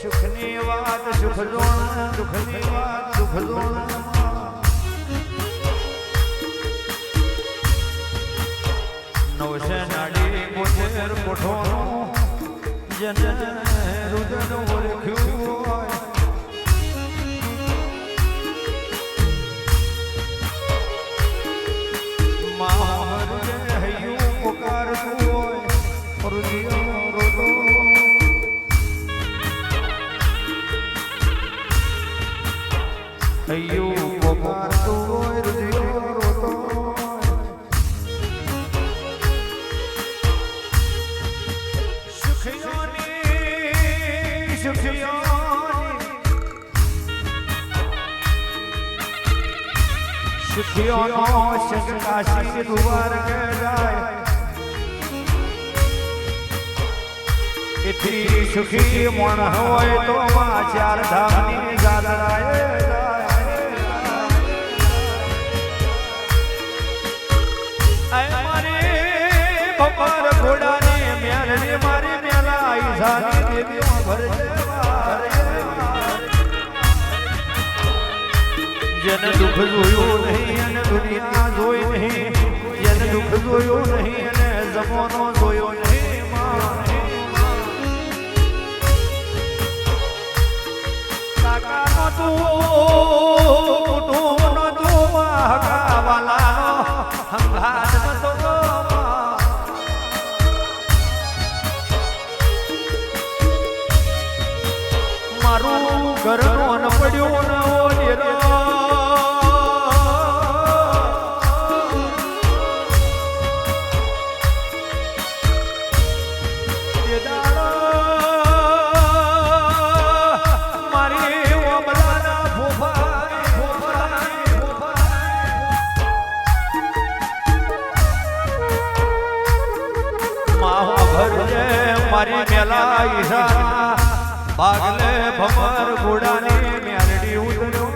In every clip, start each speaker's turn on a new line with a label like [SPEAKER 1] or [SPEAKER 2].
[SPEAKER 1] સુખની વાત સુખ જોણ દુઃખની વાત દુઃખ જોણ નવસે નાડી મોતેર કોઠોનું જન રુદન ઓળખ્યું. દુવાર કહેવાય એથી સુખી મણ હોય તો માં ચાર ધામની જાદરાએ મારી મેલા આઈ જાની દેવીઓ ભરજે જેને દુઃખ જોયું નહીં અને દુનિયા જોઈ નહીં જેને દુઃખ જોયું નહીં અને જમાનો જોયો નહીં. કાકાનો તું, કુટુંબનો તું હગાવાલાનો હંગાત નતો મારું મેલા ઈશાના ભાગલે ભમર ઘોડાની મેરડી ઉતર્યો.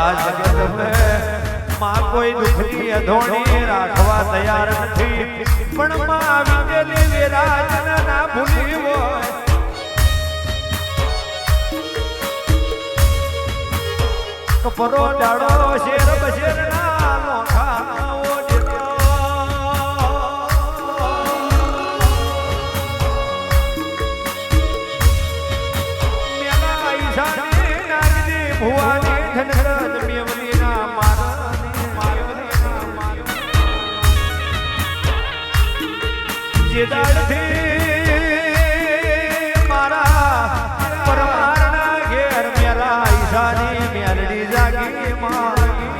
[SPEAKER 1] આ જગતમાં કોઈ દુઃખની અધોણી રાખવા તૈયાર નથી. કપરો ડાળો શેર બશેર ના નાગજી ભુવાની ધનરજ મારવલીના જે દાડથી મેલડી જાગી મારી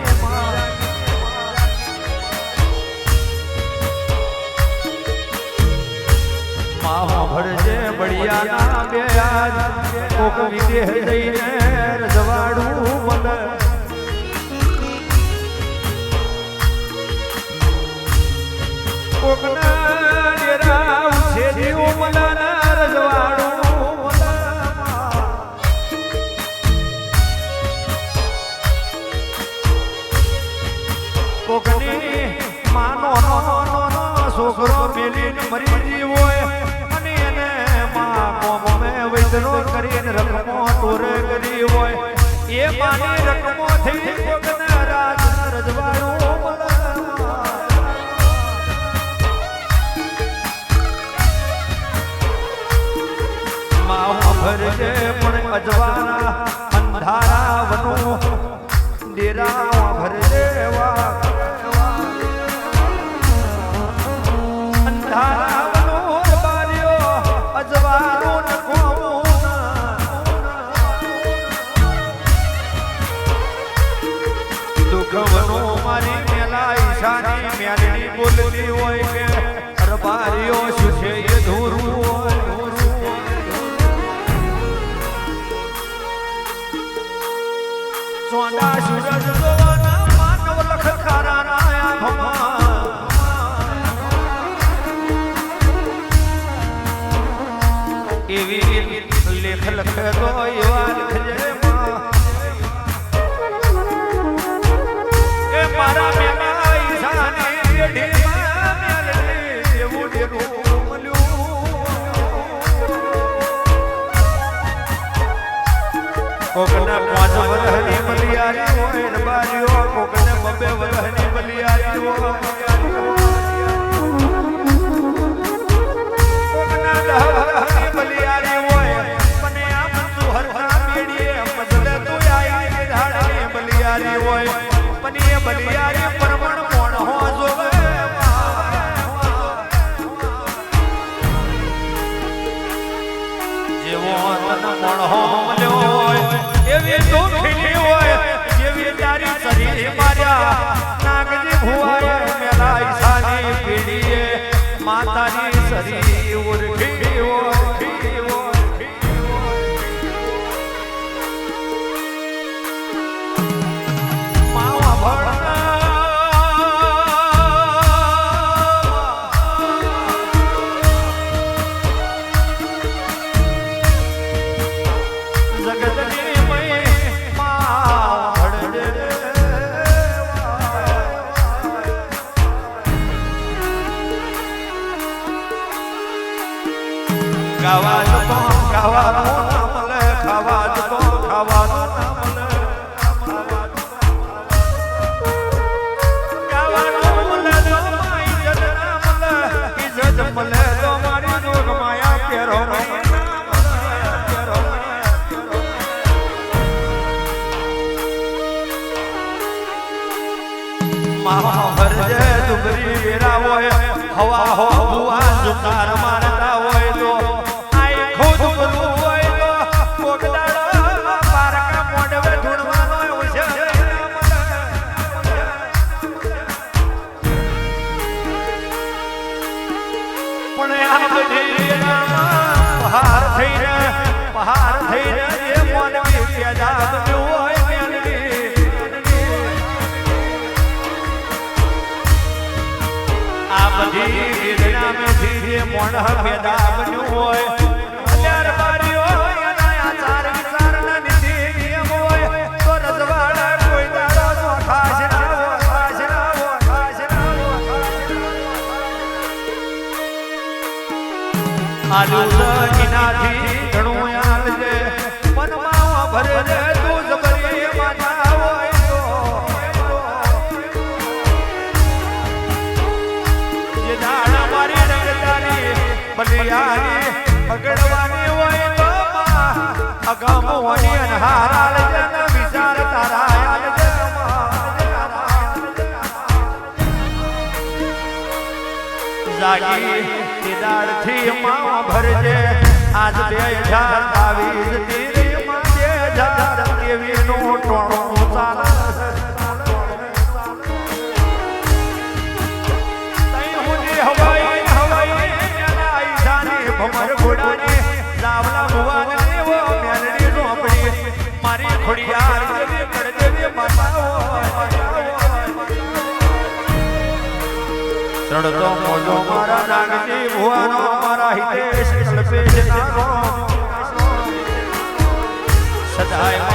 [SPEAKER 1] માહો ભરજે બળિયાના બે કોક વિદેહ જઈને રજવાડું મને ટોરે હોય એ માની રકમો થઈ કોકના રાજ રજવાડું પણ અજવાના દુઃખ વનો મારી મેલા ઈશાની મેલડી બોલતી હોય કે અરબારીઓ શું છે એ ધૂરું સોના સૂરજ જોવાના માનવ લખકારાના આંખમાં એવી લેખ લખે તો કોકને પાંચ વરહની બલિયારી હોય ને બારીઓ, કોકને બબે વરહની બલિયારી હોય. હોય. મને આ બલિયારી હોય. મને એ બલિયારી sorry. ખાવા જ તો ખાવાનું ના મળે ગાવાનું મળે તો મારી મારી જોગ માયા કેરો હોય હવા હો બુઆ જુકાર મારતા થઈને પહાર થઈને એ મોનવી આ બધી વેદનામાંથી જે મોણ હોય અત્યાર બારીઓ જાગી તે દાડથી માવા ભરજે. આજ બે હજાર બાવીસ તેરી માં તેવીસનું ટોણું ચાલે. ચડતો મોજો મારા નાગજી ભુવાનો મારા હિતેશ કલ્પેશ નાનો સદાય